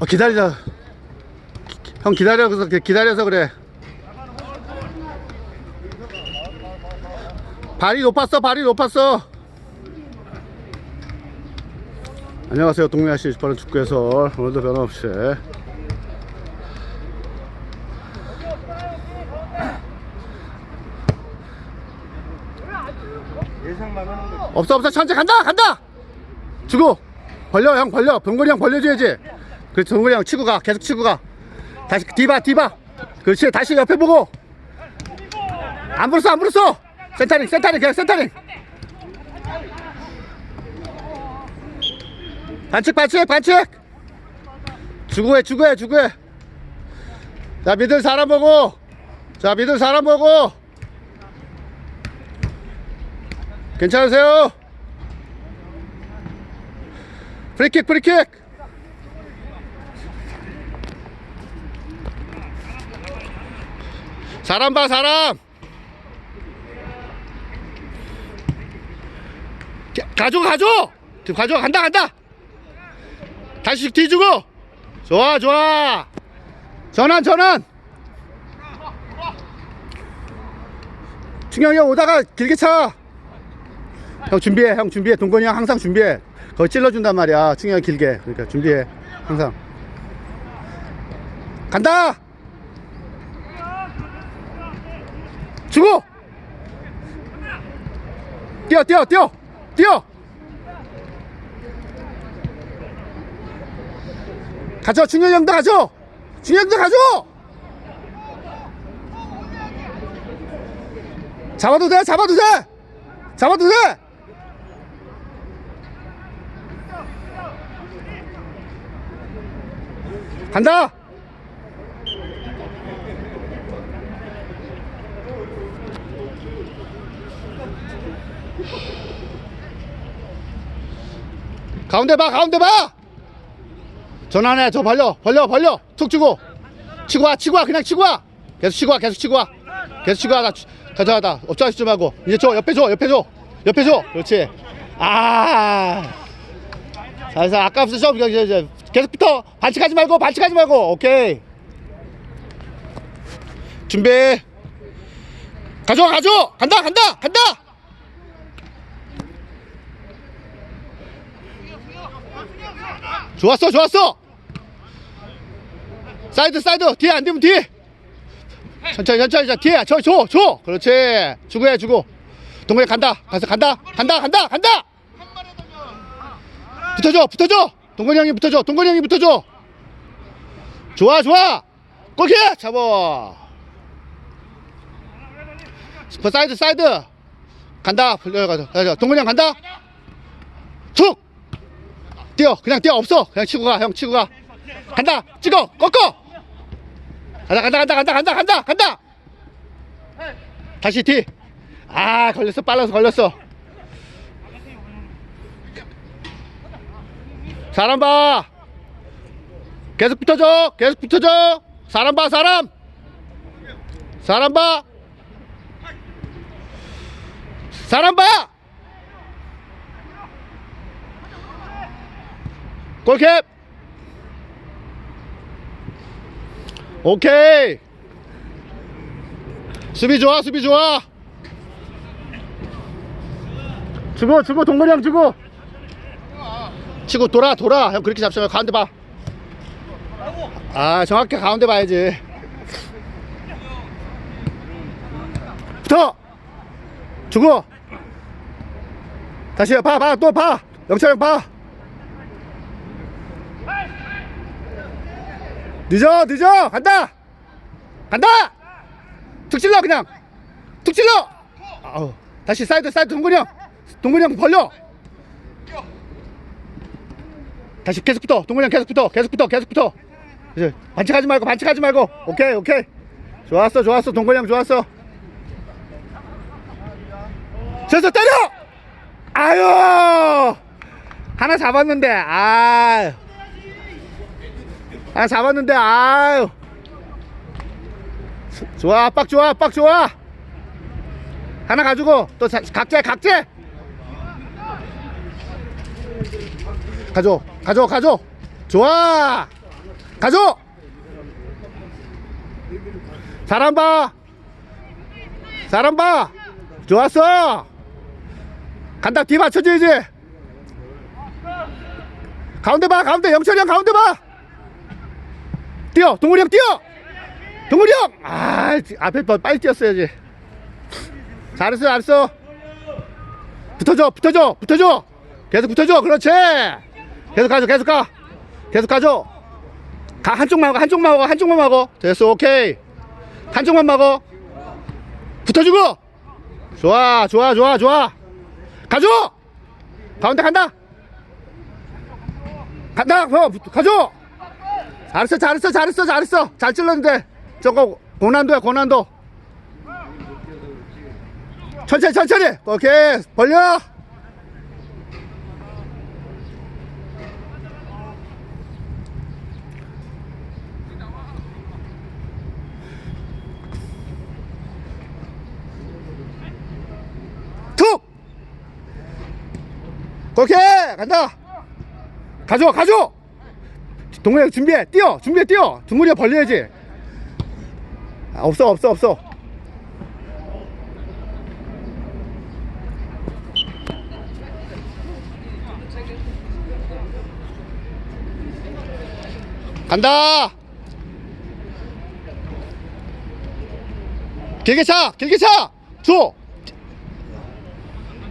어, 기다리자. 형 기다려서 기다려서 그래. 발이 높았어, 발이 높았어. 안녕하세요, 동네아시 스파른 축구 해설 오늘도 변함없이. 없어 없어 천천히 간다 간다 주고 벌려 형 벌려 병건이 형 벌려줘야지 그렇지 병건이 형 치고 가. 계속 치고 가. 다시 뒤봐 뒤봐. 그렇지. 다시 옆에 보고. 안 불었어 안 불었어 센터링 센터링 그냥 센터링. 반칙 반칙 반칙. 주고해 주고해 주고해. 자 믿을 사람 보고. 자 믿을 사람 보고. 괜찮으세요? 프리킥 프리킥 사람 봐 사람. 가- 가져 가져 가져 간다 간다. 다시 뒤주고. 좋아 좋아. 전환 전환. 충영이 형 오다가 길게 차. 형 준비해 형 준비해. 동건이 형 항상 준비해. 거기 찔러준단 말이야. 충분히 길게. 그러니까 준비해 항상. 간다 주고! 뛰어 뛰어 뛰어! 뛰어! 가져 충현이 형도 가져! 충현이 형도 가져! 잡아도 돼 잡아도 돼! 잡아도 돼! 간다 가운데 봐 가운데 봐! 전환해 저 벌려 벌려 벌려! 툭 주고! 치고 와 치고 와 그냥 치고 와! 계속 치고 와 계속 치고 와! 계속 치고 와나 가자 가자 업자시 좀 하고. 이제 줘 옆에 줘 옆에 줘. 옆에 줘. 그렇지. 아. 살살 아까부터 좀 계속 붙어. 반칙하지 말고 반칙하지 말고. 오케이. 준비. 가져 가져! 간다 간다 간다 좋았어 좋았어! 사이드 사이드! 뒤에 안 되면 뒤에! 천천히 천천히 자 뒤에! 저줘줘 그렇지! 주고 해 주고 동근이 간다! 가서 간다! 간다 간다 간다! 붙어줘 붙어줘! 동건이 형이 붙어줘 동건이 형이 붙어줘! 좋아 좋아! 골키 잡아! 스퍼 사이드 사이드! 간다! 불려가자 가자. 동건이 형 간다! 툭 뛰어. 그냥 뛰어. 없어. 그냥 치고 가. 형 치고 가. 간다. 찍어. 꺾어. 간다 간다 간다 간다 간다 간다 간다. 다시 뒤아 걸렸어. 빨라서 걸렸어. 사람 봐. 계속 붙어줘. 계속 붙어줘. 사람 봐 사람. 사람 봐. 사람 봐 골캡 오케이! 수비 좋아 수비 좋아! 주고 주고 동건이 형 주고! 치고 돌아 돌아! 형 그렇게 잡잖아 가운데 봐아 정확히 가운데 봐야지. 붙어! 주고! 다시 봐봐 또 봐! 영철 형봐 늦어 늦어. 간다. 간다. 툭 찔러 그냥. 툭 찔러. 아우 다시 사이드 사이드 동근이 형. 동근이 형 벌려. 다시 계속 붙어. 동근이 형 계속 붙어. 계속 붙어 계속 붙어. 이제 반칙하지 말고 반칙하지 말고. 오케이 오케이. 좋았어 좋았어. 동근이 형 좋았어. 저서 때려! 아유! 하나 잡았는데 아 유 하나 잡았는데 아유. 좋아 빡 좋아 빡 좋아. 하나 가지고 또 자- 각재 각재. 가져 가져 가져. 좋아. 가져. 사람 봐. 사람 봐. 좋았어. 간다 뒤 맞춰줘야지 가운데 봐 가운데. 영철이 형 가운데 봐 뛰어! 동물이 형 뛰어! 동물이 형아 앞에 더 빨리 뛰었어야지. 잘했어 잘했어. 붙어줘 붙어줘 붙어줘! 계속 붙어줘 그렇지! 계속 가줘 계속 가! 계속 가줘! 가 한쪽만 하고 한쪽만 하고 한쪽만 하고. 됐어 오케이. 한쪽만 막어. 붙어주고! 좋아 좋아 좋아 좋아. 가줘! 가운데 간다! 간다! 어, 붙- 가줘 잘했어 잘했어 잘했어 잘했어. 잘 찔렀는데. 저거 고난도야 고난도. 천천히 천천히. 오케이 벌려. 툭 오케이 간다. 가져 가져 동물이 준비해 뛰어 준비해 뛰어. 둥물이가 벌려야지. 아, 없어 없어 없어. 간다. 길게 차 길게 차줘.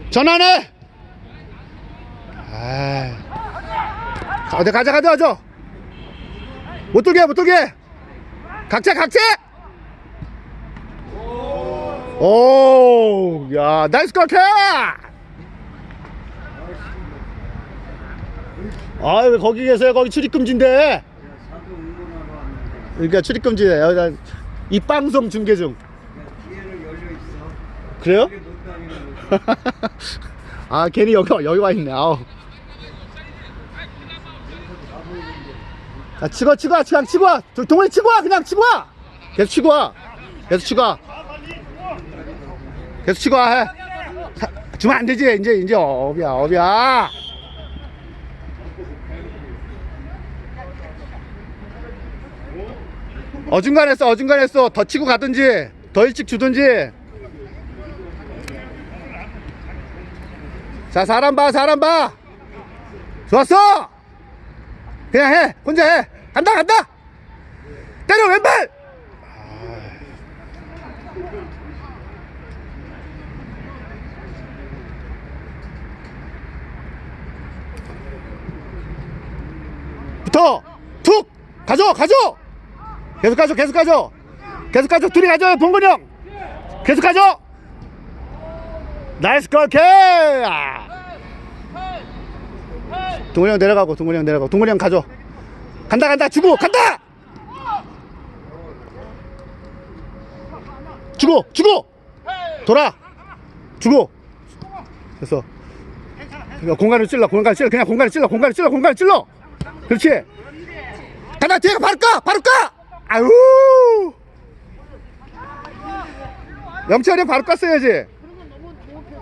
전환해. 아. 가자 가자 가자 가자 못 돌게 못 돌게. 각체 각체 오야 나이스 컷해 아왜 거기 계세요? 거기 출입금지인데. 그러니까 출입금지에 여기다 입방송 중계 중. 뒤에는 열려 있어. 그래요? 아 괜히 여기 여기 와 있네. 아우 자 치고 치고 와 그냥 치고 와. 도- 동원이 치고 와. 그냥 치고 와. 계속 치고 와. 계속 치고 와. 계속 치고 와해. 주면 안 되지. 이제 이제 업이야 업이야. 어중간했어 어중간했어. 더 치고 가든지 더 일찍 주든지. 자 사람 봐 사람 봐. 좋았어 그냥 해. 혼자 해. 간다 간다. 때려 왼발! 붙어 툭. 가져 가져. 계속 가져 계속 가져. 계속 가져. 둘이 가져 봉근이 형. 계속 가져. 나이스 걸 캐! 동훈이 형 내려가고 동훈이 형 내려가고. 동훈이 형 가져 간다 간다. 주고 간다! 주고 주고 돌아! 주고 됐어. 그러니까 공간을 찔러 공간을 찔러. 그냥 공간을 찔러 공간을 찔러 공간을 찔러! 그렇지? 간다 뒤에 바로 까 바로 까 아유! 영철이 형 바로 깠어야지.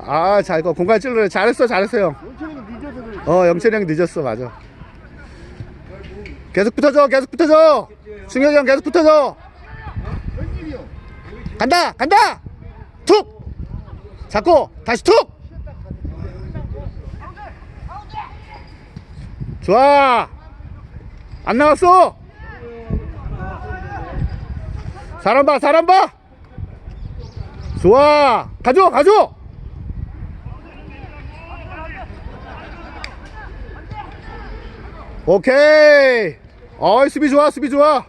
아, 자, 이거. 공간 찔러. 잘했어, 잘했어, 형. 어, 영철이 형 늦었어, 맞아. 계속 붙어줘, 계속 붙어줘. 승현이 형 계속 붙어줘. 간다, 간다! 툭! 잡고, 다시 툭! 좋아! 안 나왔어! 사람 봐, 사람 봐! 좋아! 가져, 가져! 오케이. 어이 수비 좋아 수비 좋아.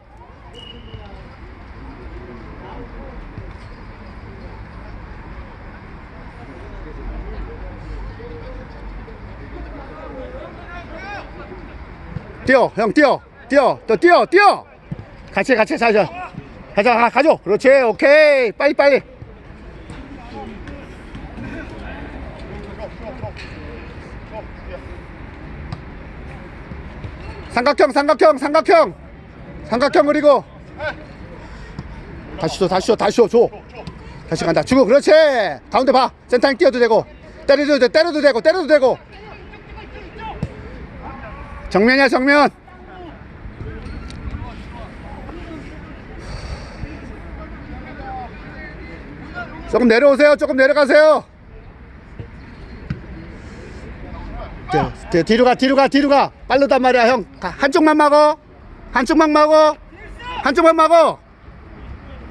뛰어 형 뛰어 뛰어. 또 뛰어 뛰어. 같이 같이 가자. 가자 가, 가죠 그렇지 오케이. 빨리 빨리 삼각형 삼각형 삼각형. 삼각형 그리고. 다시 줘 다시 줘 다시 줘 줘. 다시 간다. 주고 그렇지. 가운데 봐. 센터에 뛰어도 되고. 때려도 돼 때려도 되고 때려도 되고. 정면이야 정면. 조금 내려오세요 조금 내려가세요. 네, 네, 뒤로 가, 뒤로 가, 뒤로 가. 빠르단 말이야, 형. 가, 한쪽만 막어. 한쪽만 막어. 한쪽만 막어.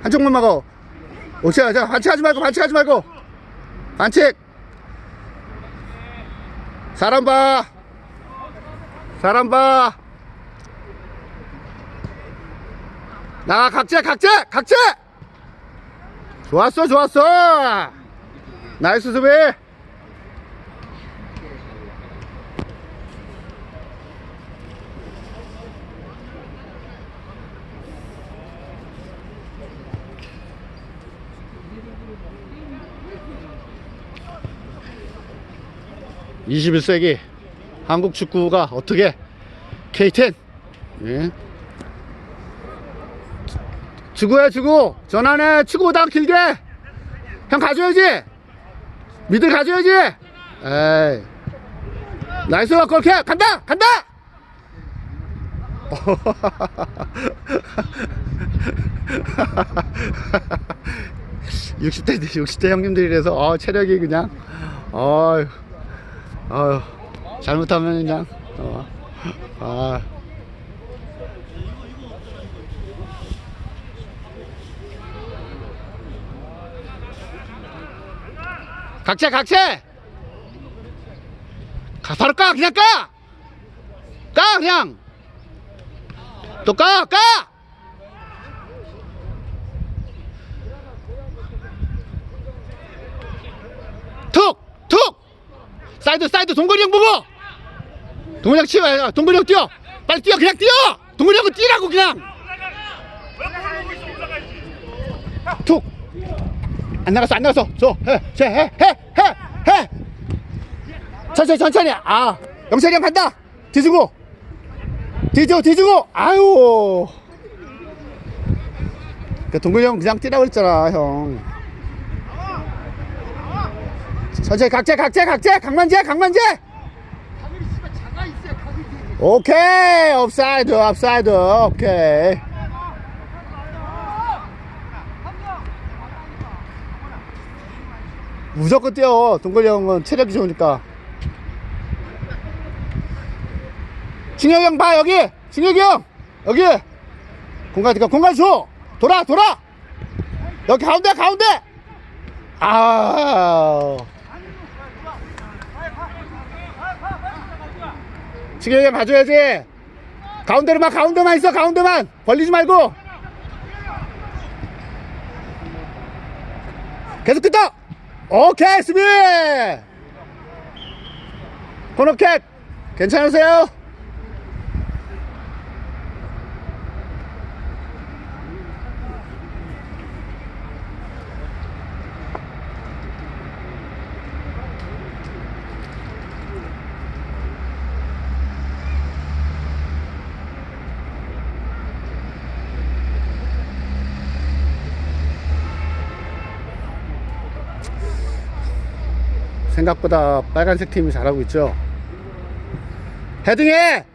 한쪽만 막어. 오케이, 자, 반칙하지 말고, 반칙하지 말고. 반칙. 사람 봐. 사람 봐. 나 각재, 각재, 각재. 좋았어, 좋았어. 나이스 수비. (21세기) 한국 축구가 어떻게? K10 예. 주고야 주고 전환해. 치고보다 길게. 형 가져야지. 미들 가져야지. 에이. 나이스 골캡 간다! 간다! 60대 60대 형님들이라서 어, 체력이 그냥 어휴 어휴 잘못하면 그냥 어, 아. 각체 각체 가 바로 까 그냥 까까 그냥! 또 까 까 툭툭 사이드 사이드 동건이 형 보고! 동건이 형 치워 동건이 형 뛰어! 빨리 뛰어 그냥 뛰어! 동건이 형은 뛰라고 그냥! 툭! 안 나갔어 안 나갔어. 저해해해해해 천천히 천천히. 아 영철이 형 간다! 뒤주고! 뒤주고 뒤주고! 아유! 그 동근이 형 그냥 뛰라고 했잖아 형 천천히 각재 각재 각재 강만재 강만재! 오케이 업사이드 업사이드 오케이. 무조건 뛰어. 동근이 형은 체력이 좋으니까. 진혁이 형 봐 여기! 진혁이 형! 여기! 공간 그러니까 공간 줘! 돌아 돌아! 여기 가운데 가운데! 아 형 봐줘야지. 가운데로만 가운데만 있어 가운데만. 벌리지 말고. 계속 뜯어. 오케이 수비. 코너킥 괜찮으세요? 생각보다 빨간색 팀이 잘하고 있죠. 헤딩해!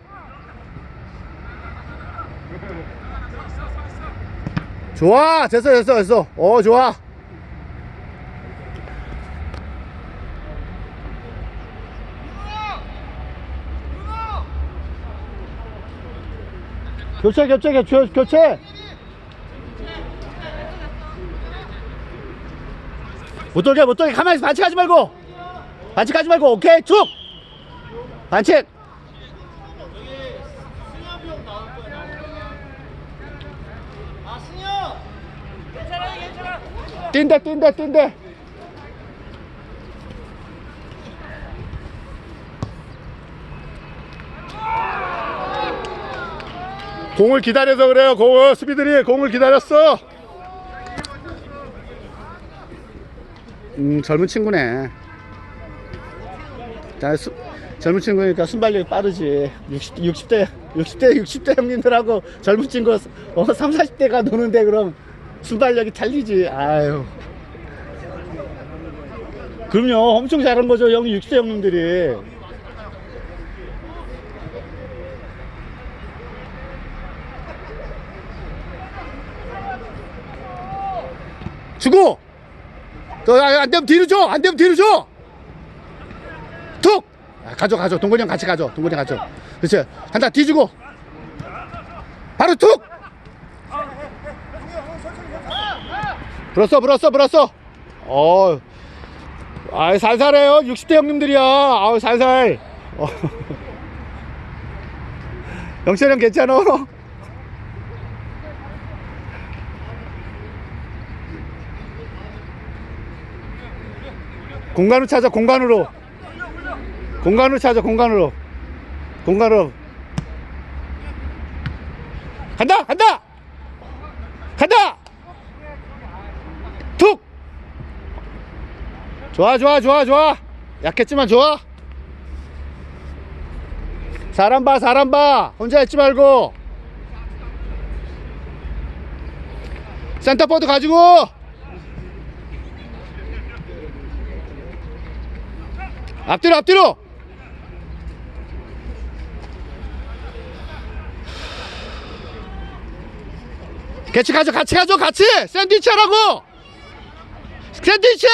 좋아! 됐어, 됐어, 됐어. 어, 좋아. 교체, 교체, 교체, 교체! 못 돌게, 못 돌게. 가만히 있어. 반칙하지 말고! 반칙 하지 말고 오케이 쭉! 반칙! 뛴다 뛴다 뛴다 공을 기다려서 그래요 공을 수비들이. 공을 기다렸어. 음 젊은 친구네 자, 수, 젊은 친구니까 순발력이 빠르지. 60, 60대, 60대, 60대 형님들하고 젊은 친구, 어, 3, 40대가 노는데 그럼 순발력이 달리지. 아유. 그럼요. 엄청 잘한 거죠. 형님, 60대 형님들이. 주고! 또안 되면 뒤로 줘. 안 되면 뒤로 줘. 가져 가져. 동건이 형 같이 가져. 동건이 형 가져. 그렇지. 간다. 뒤주고. 바로 툭. 불었어 불었어 불었어. 어. 아 살살해요. 60대 형님들이야. 아우 살살. 어. 영철 형 괜찮아? 공간으로 찾아 공간으로 공간으로 찾아 공간으로. 공간으로. 간다 간다! 간다! 툭! 좋아 좋아 좋아 좋아. 약했지만 좋아. 사람 봐 사람 봐. 혼자 있지 말고. 센터포드 가지고. 앞뒤로 앞뒤로 같이 가죠 같이 가죠 같이! 샌드위치 하라고! 샌드위치!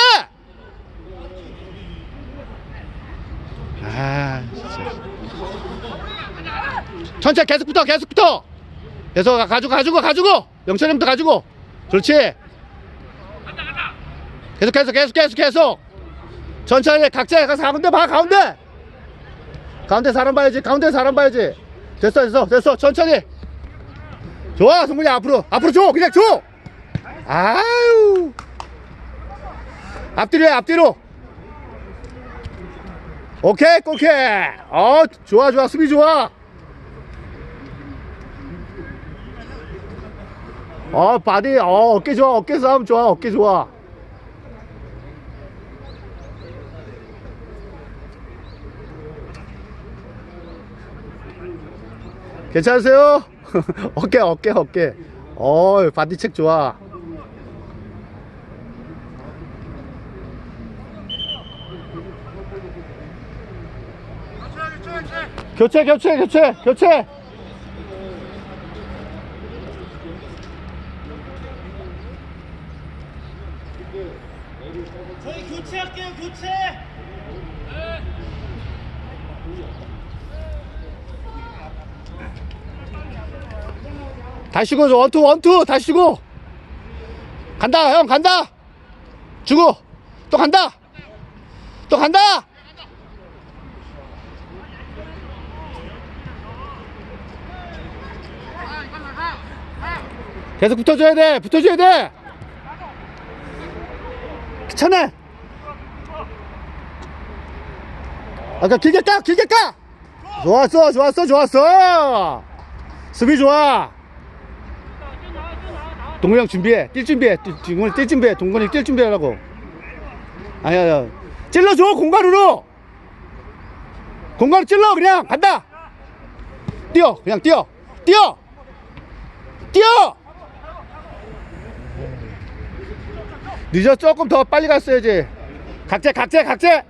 아 진짜. 천천히 계속 붙어 계속 붙어! 계속 가- 가지고 가지고 가지고! 영철이부터 가지고! 그렇지? 계속 계속 계속 계속 계속! 천천히 각자 가서 가운데 봐 가운데! 가운데 사람 봐야지 가운데 사람 봐야지! 됐어 됐어 됐어! 천천히 좋아 성문이 앞으로. 앞으로 줘 그냥 줘. 아유. 앞뒤로 해 앞뒤로. 오케이 오케이 어 좋아 좋아. 수비 좋아. 어 바디 어 어깨 좋아 어깨 싸움 좋아 어깨 좋아. 괜찮으세요? 어깨 어깨 어깨. 어 바디 책 좋아. 교체 교체 교체 교체 저희 교체할게요 교체 다시 줘. 원투 원투 다시 쉬고. 간다 형 간다. 주고. 또 간다. 또 간다. 계속 붙어줘야 돼 붙어줘야 돼. 귀찮아. 아까 길게 까 길게 까 좋았어 좋았어 좋았어. 수비 좋아 동근이 형 준비해. 뛸 준비해. 뛸, 동근이 뛸 준비해. 동근이 뛸 준비하라고. 아니야 찔러줘 공간으로! 공간으로 찔러 그냥. 간다! 뛰어 그냥 뛰어. 뛰어! 뛰어! 늦어 조금 더 빨리 갔어야지. 각재 각재 각재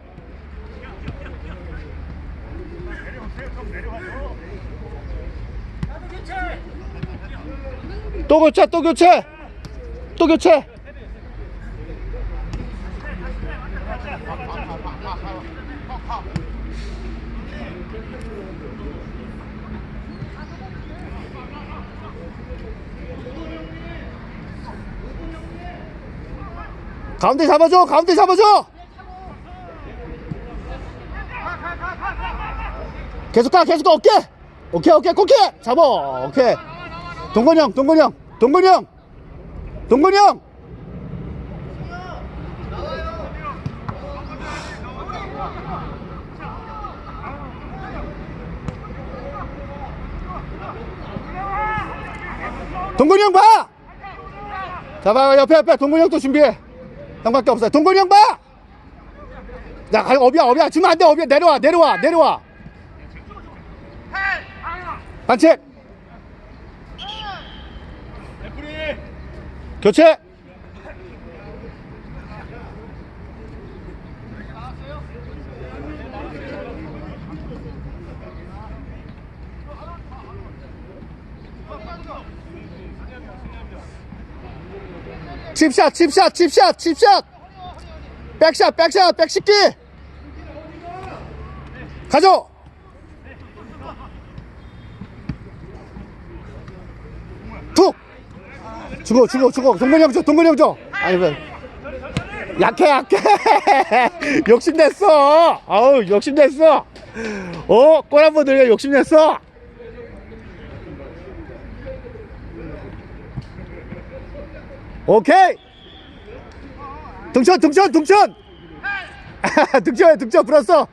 또 교체 또 교체. 또 교체. 가운데 잡아줘 가운데 잡아줘. 계속 가 계속 가. 어깨 오케이. 오케이 오케이. 잡아. 오케이 동건이 형 동건이 형 동건이 형 동건이 형. 동건이 형 봐! 잡아 옆에 옆에. 동건이 형 또 준비해. 형밖에 없어 동건이 형 봐! 야 가- 어비야 어비야. 주면 안돼 어비야. 내려와 내려와 내려와. 반칙 교체! 칩샷 칩샷 칩샷 칩샷! 백샷 백샷 백식기! 가져 툭 주고 주고 주고 동근이 형 줘 동근이 형 줘 아니 뭐 약해 약해. 욕심냈어. 아우 욕심냈어. 어 골 한번 들려. 욕심냈어. 오케이. 등천 등천 등천. 등천 등천 불었어.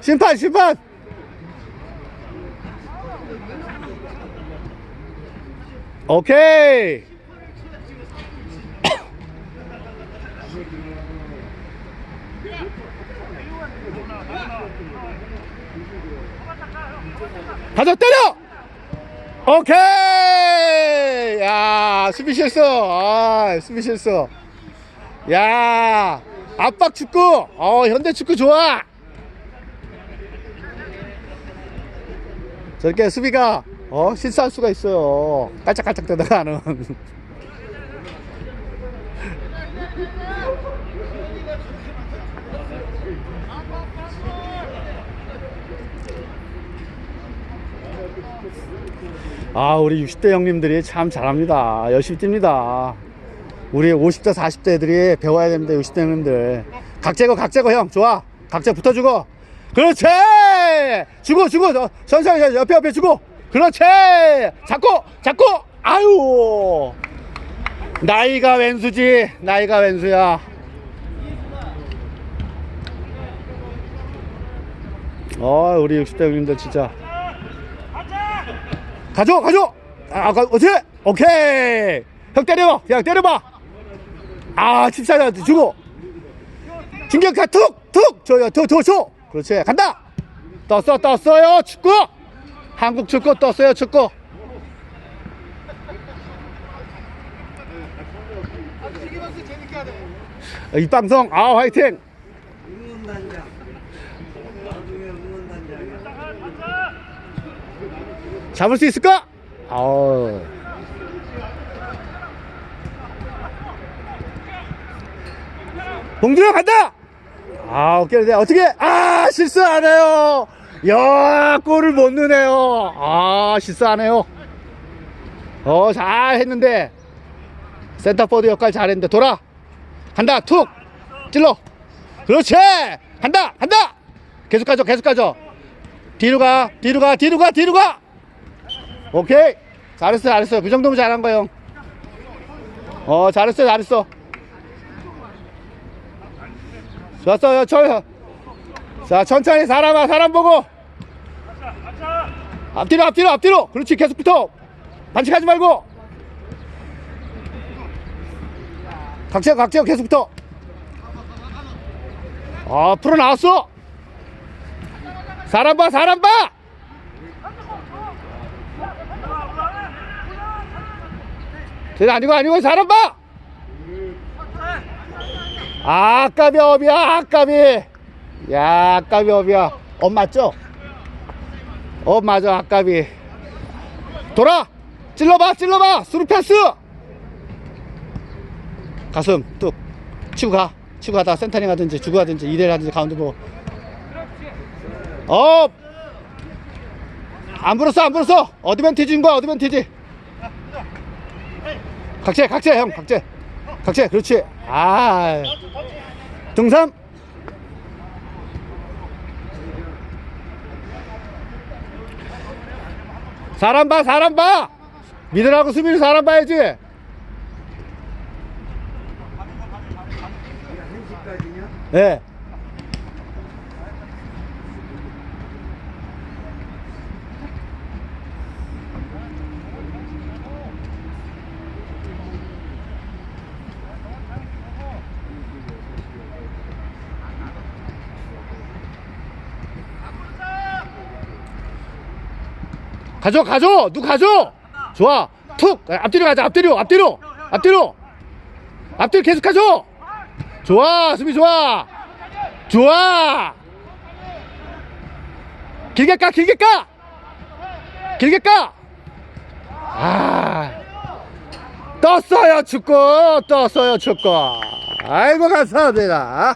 심판 심판. 오케이 가져 때려! 오케이! 야 수비 실수. 아 수비 실수. 야 압박 축구. 어 현대 축구 좋아. 저렇게 수비가 어 실수할 수가 있어요. 깔짝깔짝 대다가는 아 우리 60대 형님들이 참 잘합니다. 열심히 뜁니다. 우리 50대 40대들이 배워야 됩니다 60대 형님들. 각제거 각제거 형. 좋아. 각제 붙어주고. 그렇지! 주고 주고. 저, 천천히 옆에 옆에 주고. 그렇지! 잡고 잡고. 아유! 나이가 왼수지. 나이가 왼수야. 어 우리 60대 형님들 진짜 가져 가져 아 가, 어떻게? 오케이. 형 때려봐. 그냥 때려봐. 아 집사자 주고. 진격타 툭툭. 저요 저저저. 그렇지. 간다. 떴어 떴어요 축구. 한국 축구 떴어요 축구. 이 방송 아 화이팅. 응원단장. 나중에 응원단장이야. 잡을 수 있을까? 아우. 봉준아 간다! 아. 네, 어떻게? 아, 실수 안 해요! 야, 골을 못 넣네요. 아, 실수 안 해요. 어, 잘 했는데. 센터포드 역할 잘 했는데. 돌아! 간다! 툭! 찔러! 그렇지! 간다! 간다! 계속 가죠, 계속 가죠. 뒤로 가, 뒤로 가, 뒤로 가, 뒤로 가! 오케이. 잘했어 잘했어 그 정도면 잘한 거야 형. 어 잘했어 잘했어. 좋았어 저, 자 천천히 사람아 사람 보고. 앞뒤로 앞뒤로 앞뒤로. 그렇지 계속 붙어. 반칙하지 말고. 각자 각자 계속 붙어. 아 풀어 나왔어. 사람 봐 사람 봐 쟤 아니고 아니고 사람 봐! 아까비 업이야 아까비 야 아까비 업이야. 업 맞죠? 업 맞아 아까비 돌아! 찔러봐 찔러봐! 수루 패스! 가슴 뚝. 치고 가. 치고 가다 센터링 하든지 주고 하든지 이대를 하든지 가운데 보고 업! 안 불었어 안 불었어. 어드밴티지인 거야 어드밴티지 각재 각재 형 각재. 각재 그렇지. 아. 등삼. 사람 봐 사람 봐. 미들하고 수비를 사람 봐야지. 1시 가져 가져! 누 가져! 좋아. 툭! 앞뒤로 가자 앞뒤로 앞뒤로! 앞뒤로! 앞뒤로 계속 가져 좋아 수비 좋아! 좋아! 길게 까 길게 까 길게 까 아. 떴어요 축구! 떴어요 축구! 아이고 감사합니다